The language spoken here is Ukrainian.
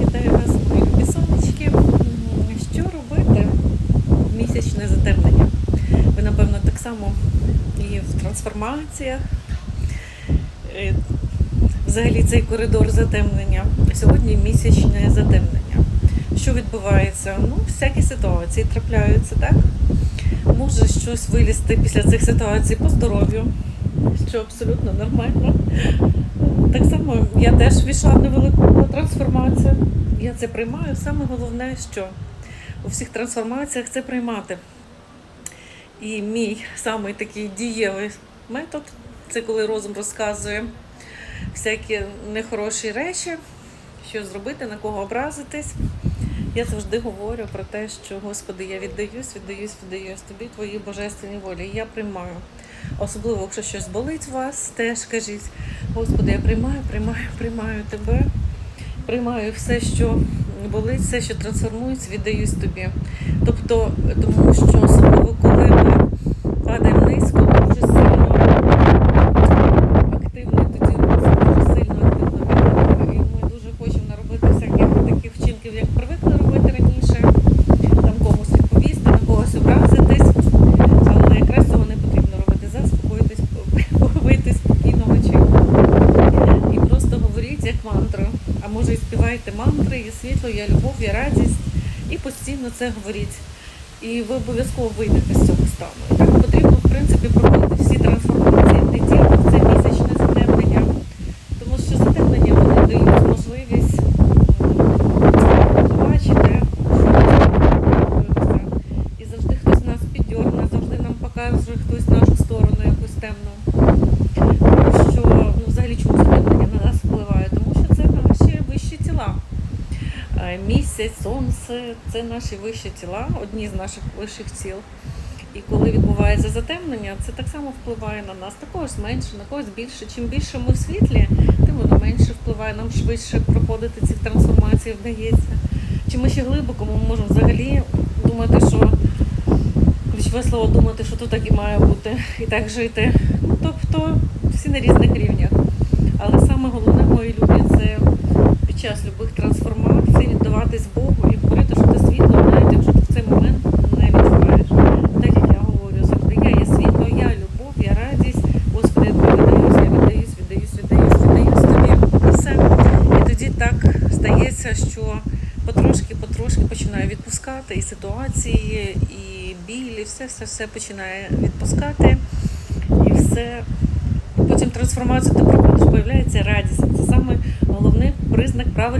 Вітаю вас, мої любі сонечки. Що робити в місячне затемнення? Ви, напевно, так само і в трансформаціях. Взагалі цей коридор затемнення. Сьогодні місячне затемнення. Що відбувається? Ну, всякі ситуації трапляються, так? Може щось вилізти після цих ситуацій по здоров'ю, що абсолютно нормально. Так само я теж війшла в невелику трансформацію. Я це приймаю. Саме головне, що у всіх трансформаціях це приймати. І мій самий такий дієвий метод це коли розум розказує всякі нехороші речі, що зробити, на кого образитись. Я завжди говорю про те, що Господи, я віддаюсь, віддаюсь, віддаюсь тобі, твої божественні волі. Я приймаю. Особливо, якщо щось болить у вас, теж кажіть, Господи, я приймаю, приймаю, приймаю тебе, приймаю все, що болить, все, що трансформується, віддаюсь тобі. Тобто, тому що особливо, коли ми падаємо низько, дуже сильно активно тоді дуже сильно активно відбуваємо. І ми дуже хочемо наробити всяких таких вчинків, як привикли робити раніше, там комусь відповісти, на когось образитись. Але якраз цього не потрібно робити. Заспокоїтись, вийти спокійно вечірку. І просто говоріть як мантру. А може і співайте мантри, є світло, є любов, є радість. І постійно це говоріть. І ви обов'язково вийдете з цього стану. І так потрібно, в принципі, проходити всі трансформації, не тільки в це місячне затемнення, тому що затемнення вони дають можливість м, побачити. І завжди хтось нас піддьорне, завжди нам покаже хтось нашу сторону якусь темну. Тому що ну, взагалі чому затемнення на нас впливає? Тому що це наші вищі тіла. Е, Місяць, сонце це наші вищі тіла, одні з наших вищих тіл. І коли відбувається затемнення, це так само впливає на нас. На когось менше, на когось більше. Чим більше ми в світлі, тим воно менше впливає, нам швидше проходити ці трансформації вдається. Чим ми ще глибоко, ми можемо взагалі думати, що ключове слово думати, що тут так і має бути, і так жити. Ну, тобто всі на різних рівнях. Але саме головне, мої любі, це під час любих трансформацій віддаватись Богу і говорити, що ти світло, навіть якщо ти в цей момент не відчуваєш. Так як я говорю завжди, я є світло, я любов, я радість. Господи, я віддаюсь, я віддаюсь, віддаюсь, віддаюсь, віддаюсь тобі. І все. І тоді так стається, що потрошки, потрошки починаю відпускати і ситуації, і біль, і все, все, все починає відпускати. І все. Потім трансформацію ти проходиш, появляється радість. Це саме головний признак правильного.